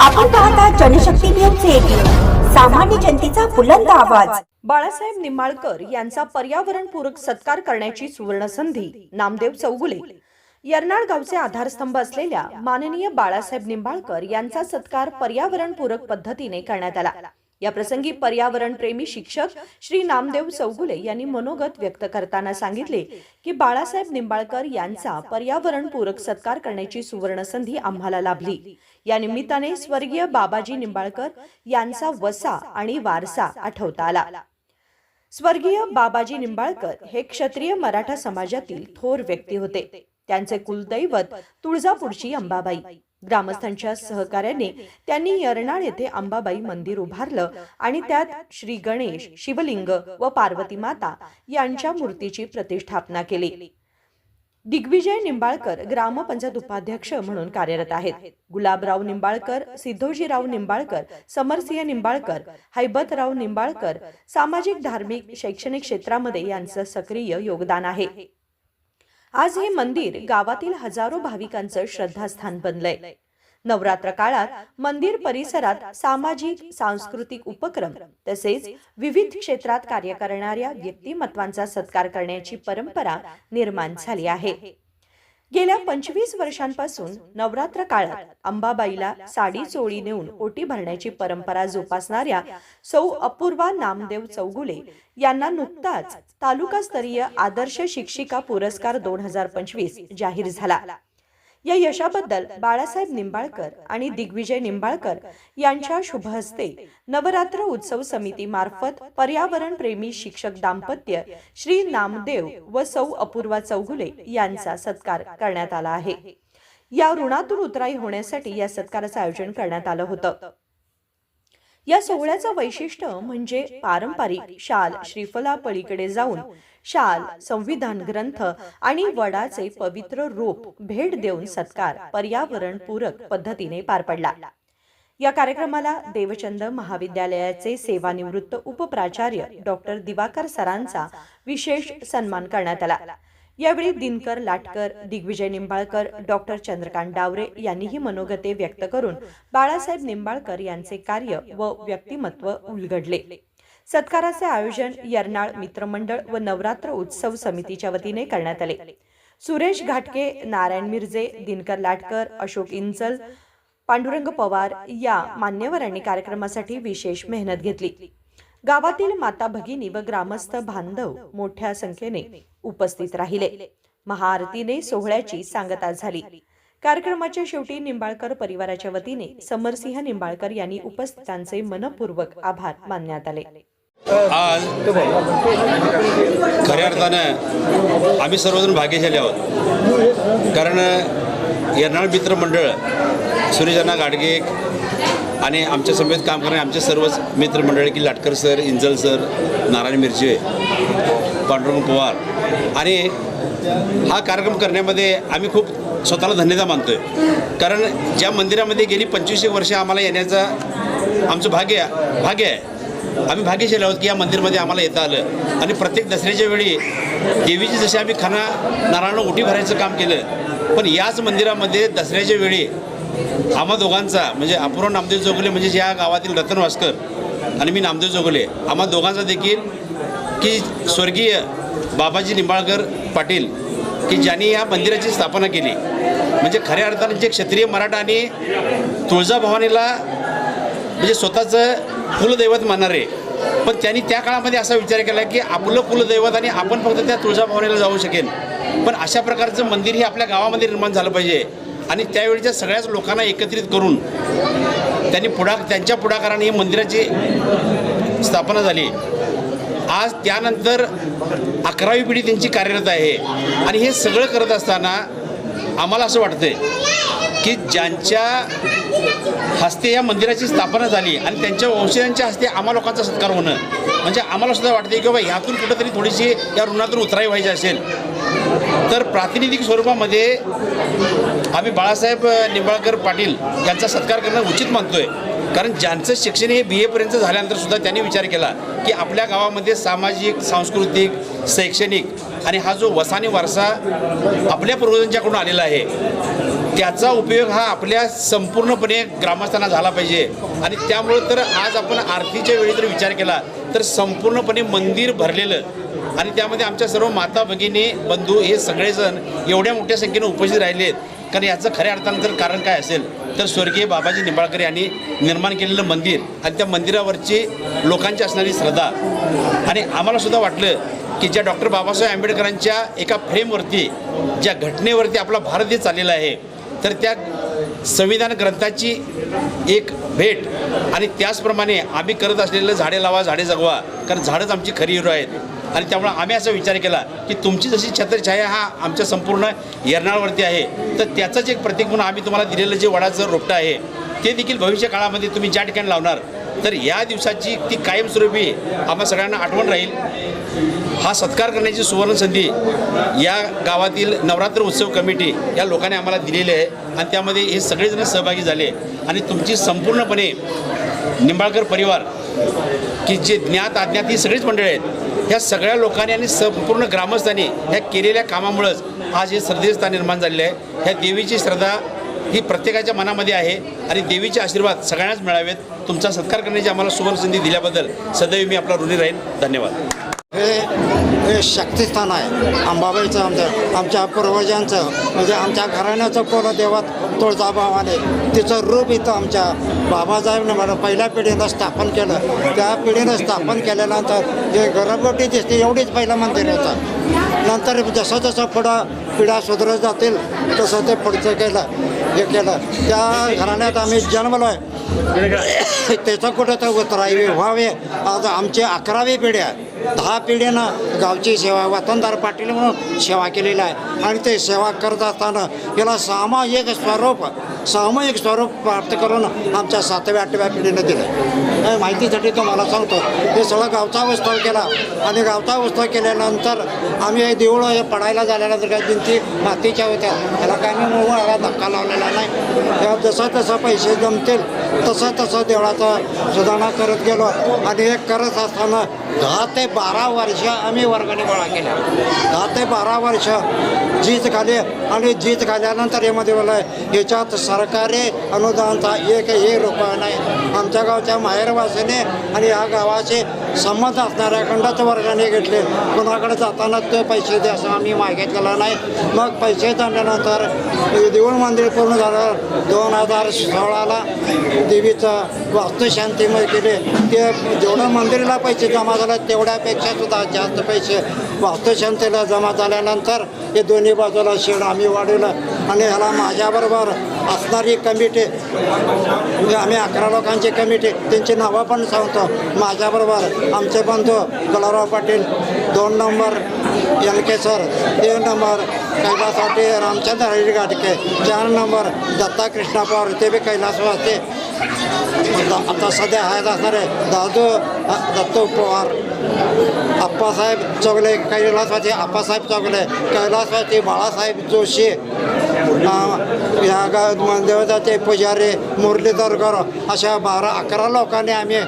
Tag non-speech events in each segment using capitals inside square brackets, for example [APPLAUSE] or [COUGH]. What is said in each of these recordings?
आपण पाहता Janshakti news eighteen सामान्य जनतेचा बुलंद आवाज. बाळासाहेब निंबाळकर यांचा पर्यावरणपूरक सत्कार करण्याची सुवर्ण संधी नामदेव चौगुले. यरनाळ गावचे आधारस्तंभ असलेल्या माननीय बाळासाहेब निंबाळकर यांचा सत्कार पर्यावरणपूरक पद्धतीने करण्यात आला. या प्रसंगी पर्यावरण प्रेमी शिक्षक श्री नामदेव चौगुले यांनी मनोगत व्यक्त करताना सांगितले की बाळासाहेब निंबाळकर यांचा पर्यावरणपूरक सत्कार करण्याची सुवर्ण संधी आम्हाला लाभली. या निमित्ताने स्वर्गीय बाबाजी निंबाळकर यांचा वसा आणि वारसा आठवता आला. स्वर्गीय बाबाजी निंबाळकर हे क्षत्रिय मराठा समाजातील थोर व्यक्ती होते. त्यांचे कुलदैवत तुळजापूरची अंबाबाई. ग्रामस्थांच्या सहकार्याने त्यांनी यरनाळ येथे अंबाबाई मंदिर उभारलं आणि त्यात श्री गणेश शिवलिंग व पार्वती माता यांच्या मूर्तीची प्रतिष्ठापना केली. दिग्विजय निंबाळकर ग्रामपंचायत उपाध्यक्ष म्हणून कार्यरत आहेत. गुलाबराव निंबाळकर सिद्धोजीराव निंबाळकर समरसिंह निंबाळकर हैबतराव निंबाळकर सामाजिक धार्मिक शैक्षणिक क्षेत्रामध्ये यांचं सक्रिय योगदान आहे. आज हे मंदिर गावातील हजारो भाविकांचं श्रद्धास्थान बनलंय. नवरात्र काळात मंदिर परिसरात सामाजिक सांस्कृतिक उपक्रम तसेच विविध क्षेत्रात कार्य करणाऱ्या व्यक्तिमत्वांचा सत्कार करण्याची परंपरा निर्माण झाली आहे. गेल्या पंचवीस वर्षांपासून नवरात्र काळात अंबाबाईला साडी चोळी नेऊन ओटी भरण्याची परंपरा जोपासणाऱ्या सौ अपूर्वा नामदेव चौगुले यांना नुकताच तालुकास्तरीय आदर्श शिक्षिका पुरस्कार दोन हजार पंचवीस जाहीर झाला. या यशाबद्दल बाळासाहेब निंबाळकर आणि दिग्विजय निंबाळकर यांच्या शुभ हस्ते नवरात्र उत्सव समिती मार्फत पर्यावरण प्रेमी शिक्षक दाम्पत्य श्री नामदेव व सौ अपूर्वा चौगुले यांचा सत्कार करण्यात आला आहे. या ऋणातून उतराई होण्यासाठी या सत्काराचं आयोजन करण्यात आलं होतं. या सोहळ्याचं वैशिष्ट्य म्हणजे पारंपरिक शाल श्रीफला पलीकडे जाऊन शाल संविधान ग्रंथ आणि वडाचे पवित्र रूप भेट देऊन सत्कार पर्यावरण पूरक पद्धतीने पार पडला. या कार्यक्रमाला देवचंद महाविद्यालयाचे सेवानिवृत्त उपप्राचार्य डॉक्टर दिवाकर सरांचा विशेष सन्मान करण्यात आला. यावेळी दिनकर लाटकर दिग्विजय निंबाळकर डॉक्टर चंद्रकांत डावरे यांनीही मनोगते व्यक्त करून बाळासाहेब निंबाळकर यांचे कार्य व व्यक्तिमत्व उलगडले. सत्काराचे आयोजन यरनाळ मित्रमंडळ व नवरात्र उत्सव समितीच्या वतीने करण्यात आले. सुरेश घाटके नारायण मिर्जे दिनकर लाटकर अशोक इंचल पांडुरंग पवार या मान्यवरांनी कार्यक्रमासाठी विशेष मेहनत घेतली. गावातील माता भगिनी व ग्रामस्थ बांधव मोठ्या संख्येने उपस्थित राहिले. महाआरतीने सोहळ्याची सांगता झाली. कार्यक्रमाच्या शेवटी निंबाळकर परिवाराच्या वतीने समरसिंह निंबाळकर यांनी उपस्थितांचे मनपूर्वक आभार मानण्यात आले. आज खऱ्या अर्थानं आम्ही सर्वजण भाग्यशाली आहोत. कारण यर्नाळ मित्र मंडळ गाडगे आणि आमच्या समेत काम करणारे आमचे सर्वच मित्रमंडळी की लाटकर सर इंजल सर नारायण मिरचे पांडुरंग पवार. आणि हा कार्यक्रम करण्यामध्ये आम्ही खूप स्वतःला धन्यता मानतो आहे कारण ज्या मंदिरामध्ये गेली पंचवीसशे वर्ष आम्हाला येण्याचं आमचं भाग्य भाग्य आहे. आम्ही भाग्यशाली आहोत की या मंदिरमध्ये आम्हाला येता आलं. आणि प्रत्येक दसऱ्याच्या वेळी देवीची जशी आम्ही खाना नारायण ओटी भरायचं काम केलं पण याच मंदिरामध्ये दसऱ्याच्या वेळी आम्हा दोघांचा म्हणजे अपूर्व नामदेव जोगले म्हणजे ज्या गावातील रतन वास्कर आणि मी नामदेव जोगले आम्हा दोघांचा देखील की स्वर्गीय बाबाजी निंबाळकर पाटील की ज्यांनी या मंदिराची स्थापना केली. म्हणजे खऱ्या अर्थाने जे क्षत्रिय मराठा आणि तुळजाभवानीला म्हणजे स्वतःचं कुलदैवत मानणारे पण त्यांनी त्या काळामध्ये असा विचार केला की आपलं कुलदैवत आणि आपण फक्त त्या तुळजाभवानीला जाऊ शकेल. पण अशा प्रकारचं मंदिर हे आपल्या गावामध्ये निर्माण झालं पाहिजे. आणि त्यावेळीच्या सगळ्याच लोकांना एकत्रित करून त्यांनी पुढा त्यांच्या पुढाकाराने ही मंदिराची स्थापना झाली. आज त्यानंतर अकरावी पिढी त्यांची कार्यरत आहे. आणि हे सगळं करत असताना आम्हाला असं वाटतंय की ज्यांच्या हस्ते या मंदिराची स्थापना झाली आणि त्यांच्या वंशजांच्या हस्ते आम्हा लोकांचा सत्कार होणं म्हणजे आम्हाला सुद्धा वाटते की बाबा ह्यातून कुठंतरी थोडीशी या ऋणातून उतराई व्हायची असेल. तर प्रातिनिधिक स्वरूपामध्ये आम्ही बाळासाहेब निंबाळकर पाटील यांचा सत्कार करणं उचित मानतोय. कारण ज्यांचं शिक्षण हे बी एपर्यंत झाल्यानंतर सुद्धा त्यांनी विचार केला की आपल्या गावामध्ये सामाजिक सांस्कृतिक शैक्षणिक आणि हा जो वसानी वारसा आपल्या पूर्वजांच्याकडून आलेला आहे त्याचा उपयोग हा आपल्या संपूर्णपणे ग्रामस्थांना झाला पाहिजे. आणि त्यामुळं तर आज आपण आरतीच्या वेळी जर विचार केला तर संपूर्णपणे मंदिर भरलेलं आणि त्यामध्ये आमच्या सर्व माता भगिनी बंधू हे सगळेजण एवढ्या मोठ्या संख्येनं उपस्थित राहिले आहेत कारण याचं खऱ्या अर्थानं जर कारण काय असेल तर स्वर्गीय बाबाजी निंबाळकर यांनी निर्माण केलेलं मंदिर आणि त्या मंदिरावरची लोकांची असणारी श्रद्धा. आणि आम्हालासुद्धा वाटलं की ज्या डॉक्टर बाबासाहेब आंबेडकरांच्या एका फ्रेमवरती ज्या घटनेवरती आपला भारत देश चाललेला आहे तर त्या संविधान ग्रंथाची एक भेट आणि त्याचप्रमाणे आम्ही करत असलेलं झाडे लावा झाडे जगवा कारण झाडंच आमची खरी हिरो आहेत. आणि त्यामुळे आम्ही असा विचार केला की तुमची जशी छत्रछाया हा आमच्या संपूर्ण येरनाळवरती आहे तर त्याचंच एक प्रतीक म्हणून आम्ही तुम्हाला दिलेलं जे वडाचं रोपटं आहे ते देखील भविष्य काळामध्ये तुम्ही ज्या ठिकाणी लावणार तर या दिवसाची ती कायमस्वरूपी आम्हा सगळ्यांना आठवण राहील. हा सत्कार करण्याची सुवर्ण संधी या गावातील नवरात्र उत्सव कमिटी या लोकांनी आम्हाला दिलेली आहे आणि त्यामध्ये हे सगळेजण सहभागी झाले. आणि तुमची संपूर्णपणे निंबाळकर परिवार की जे ज्ञात अज्ञात ही सगळीच मंडळी आहेत. ह्या सगळ्या लोकांनी आणि संपूर्ण ग्रामस्थांनी ह्या केलेल्या कामामुळंच आज हे श्रद्धेस्थान निर्माण झालेलं आहे. ह्या देवीची श्रद्धा ही प्रत्येकाच्या मनामध्ये आहे आणि देवीचे आशीर्वाद सगळ्यांनाच मिळावेत. तुमचा सत्कार करण्याची आम्हाला सुवर्ण संधी दिल्याबद्दल सदैव मी आपला ऋणी राहीन. धन्यवाद. हे शक्तिस्थान आहे. अंबाबाईचं आमच्या आमच्या पूर्वजांचं म्हणजे आमच्या घराण्याचं कुलदेवत तुळजाभवाने तिचं रूप इथं आमच्या बाबासाहेबने मला पहिल्या पिढीनं स्थापन केलं. त्या पिढीनं स्थापन केल्यानंतर जे घरगुटी दिसते एवढीच पहिलं मंदिर होतं. नंतर जसं जसं पुढं पिढ्या सुधरत जातील तसं ते पुढचं केलं हे केलं. त्या घराण्यात आम्ही जन्मलो आहे. [COUGHS] त्याचं कुठं तर उतरावे व्हावे आज आमची अकरावी पिढी आहे. दहा पिढीनं गावची सेवा वतनदार पाटील म्हणून सेवा केलेली आहे. आणि ते सेवा करत असताना याला सामाजिक स्वरूप सामूहिक स्वरूप प्राप्त करून आमच्या सातव्या आठव्या पिढीनं दिलं. हे माहितीसाठी तुम्हाला सांगतो हे सगळं गावचा उत्सव केला. आणि गावचा उत्सव केल्यानंतर आम्ही हे देऊळ हे पडायला झाल्यानंतर काही दिनची मातीच्या होत्या. त्याला काय मी मुळाला धक्का लावलेला नाही. तेव्हा जसं तसं पैसे जमतील तसं तसं देवळाचा सुधारणा करत गेलो. आणि हे करत असताना दहा ते बारा वर्ष आम्ही वर्गाने गोळा केल्या. दहा ते बारा वर्ष जीत खाली आणि जीत खाल्यानंतर यामध्ये मला याच्यात सरकारी अनुदानचा एकही रुपया नाही. आमच्या गावच्या माहेरवासीने आणि या गावाचे संमत खंडच वर्गाने घेतले. कोणाकडे जाताना ते पैसे द्या असं आम्ही मागितलेलं नाही. मग पैसे झाल्यानंतर देऊळ मंदिर पूर्ण झालं. दोन हजार सोळाला देवीचं वास्तुशांतीमध्ये केले. ते जेवढं मंदिराला पैसे जमा झाले तेवढ्यापेक्षा सुद्धा जास्त पैसे वास्तुशांतीला जमा झाल्यानंतर हे दोन्ही बाजूला शेड आम्ही वाढवलं. आणि ह्याला माझ्याबरोबर असणारी कमिटी म्हणजे आम्ही अकरा लोकांची कमिटी त्यांची नावं पण सांगतो. माझ्याबरोबर आमचे बंधू गुलाबराव पाटील दोन नंबर एल के सर तीन नंबर कैलासवाटी रामचंद्र हरी गाडके चार नंबर दत्ता कृष्णा पवार ते बी कैलासवासी आता सध्या आहेत असणारे दादू दत्तू पवार. आप्पासाहेब चौगले कैलासवासी आप्पासाहेब चौगले कैलासवासी बाळासाहेब जोशी या गा देवताचे पुजारी मुरलीधरकर अशा बारा अकरा लोकांनी आम्ही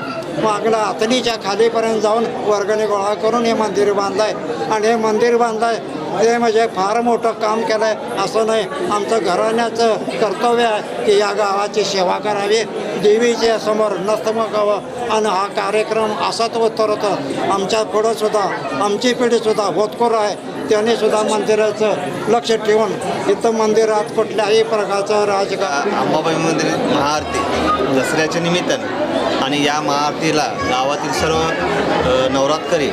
मागला आतनीच्या खालीपर्यंत जाऊन वर्गणी गोळा करून हे मंदिर बांधलंय. आणि हे मंदिर बांधलंय ते म्हणजे फार मोठं काम केलं आहे असं नाही. आमचं घराण्याचं कर्तव्य आहे की या गावाची सेवा करावी. देवीच्या समोर नस्तमकावं आणि हा कार्यक्रम असाच उत्तर होतं आमच्या पुढंसुद्धा आमची पिढीसुद्धा होतखोर आहे. त्याने सुद्धा मंदिराचं लक्ष ठेवून इथं मंदिरात कुठल्याही प्रकारचं राजका अंबाबाई मंदिर महाआरती दसऱ्याच्या निमित्तानं. आणि या महाआरतीला गावातील सर्व नवरात्री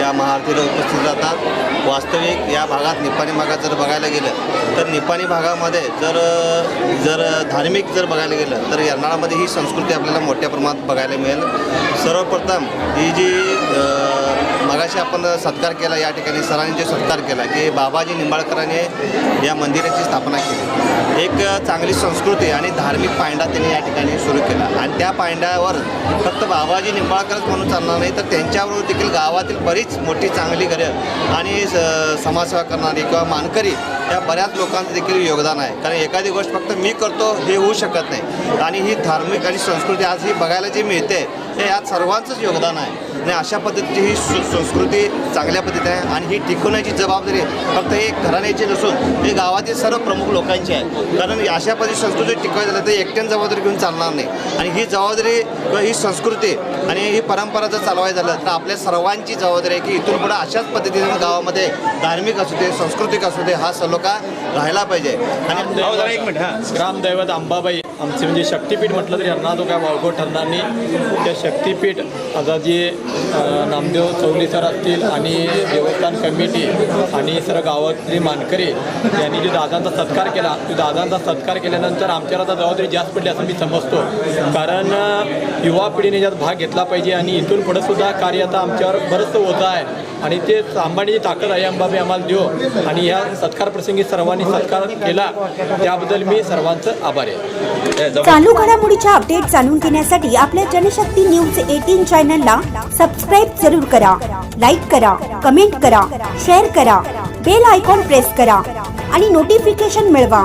या महाआरतीला उपस्थित राहतात वास्तविक या भागात निपाणी भागात जर बघायला गेलं तर निपाणी भागामध्ये जर जर धार्मिक जर बघायला गेलं तर यर्नाळामध्ये ही संस्कृती आपल्याला मोठ्या प्रमाणात बघायला मिळेल. सर्वप्रथम ही जी मगाशी आपण सत्कार केला या ठिकाणी सरांनी जे सत्कार केला की बाबाजी निंबाळकरांनी या मंदिराची स्थापना केली. एक चांगली संस्कृती आणि धार्मिक पायंडा त्यांनी या ठिकाणी सुरू केला. आणि त्या पायंड्यावर फक्त बाबाजी निंबाळकरच म्हणून चालणार नाही तर त्यांच्याबरोबर देखील गावातील बरीच मोठी चांगली घरं आणि समाजसेवा करणारी किंवा मानकरी या बऱ्याच लोकांचं देखील योगदान आहे. कारण एखादी गोष्ट फक्त मी करतो हे होऊ शकत नाही. आणि ही धार्मिक आणि संस्कृती आज ही बघायला जी मिळते हे यात सर्वांचंच योगदान आहे. आणि अशा पद्धतीची ही सु- संस्कृती चांगल्या पद्धतीने आहे आणि ही टिकवण्याची जबाबदारी फक्त हे घराण्याची नसून हे गावातील सर्व प्रमुख लोकांची आहे. कारण अशा पद्धती संस्कृती टिकवायची झालं तर एकट्यानं जबाबदारी घेऊन चालणार नाही. आणि ही जबाबदारी किंवा ही संस्कृती आणि ही परंपरा जर चालवायचं झालं तर आपल्या सर्वांची जबाबदारी आहे की इथून पुढे अशाच पद्धतीने गावामध्ये धार्मिक असू दे सांस्कृतिक असू दे हा सलोखा राहायला पाहिजे. आणि एक मिनिट हां. ग्रामदैवत अंबाबाई आमचे म्हणजे शक्तिपीठ म्हटलं तरी हरणार तो काय वाळखोट ठरणार नाही. त्या शक्तिपीठ आता जे नामदेव चौली सर असतील आणि देवस्थान कमिटी आणि सर्व गावातले मानकरी यांनी जे दादांचा सत्कार केला तो दादांचा सत्कार केल्यानंतर आमच्याला आता जबाबदारी जास्त पडली असं मी समजतो. कारण युवा पिढीने यात भाग घेतला घेतला पाहिजे आणि इथून पुढे सुद्धा कार्य आता आमच्यावर बरंचसं होतं आहे. आणि ते सांभाळण्याची ताकद आहे अंबाबी आम्हाला देऊ. आणि या सत्कार प्रसंगी सर्वांनी सत्कार केला त्याबद्दल मी सर्वांचं आभार आहे. चालू घडामोडीच्या अपडेट जाणून घेण्यासाठी आपल्या जनशक्ती न्यूज एटीन चॅनलला सबस्क्राईब जरूर करा लाईक करा कमेंट करा शेअर करा बेल आयकॉन प्रेस करा आणि नोटिफिकेशन मिळवा.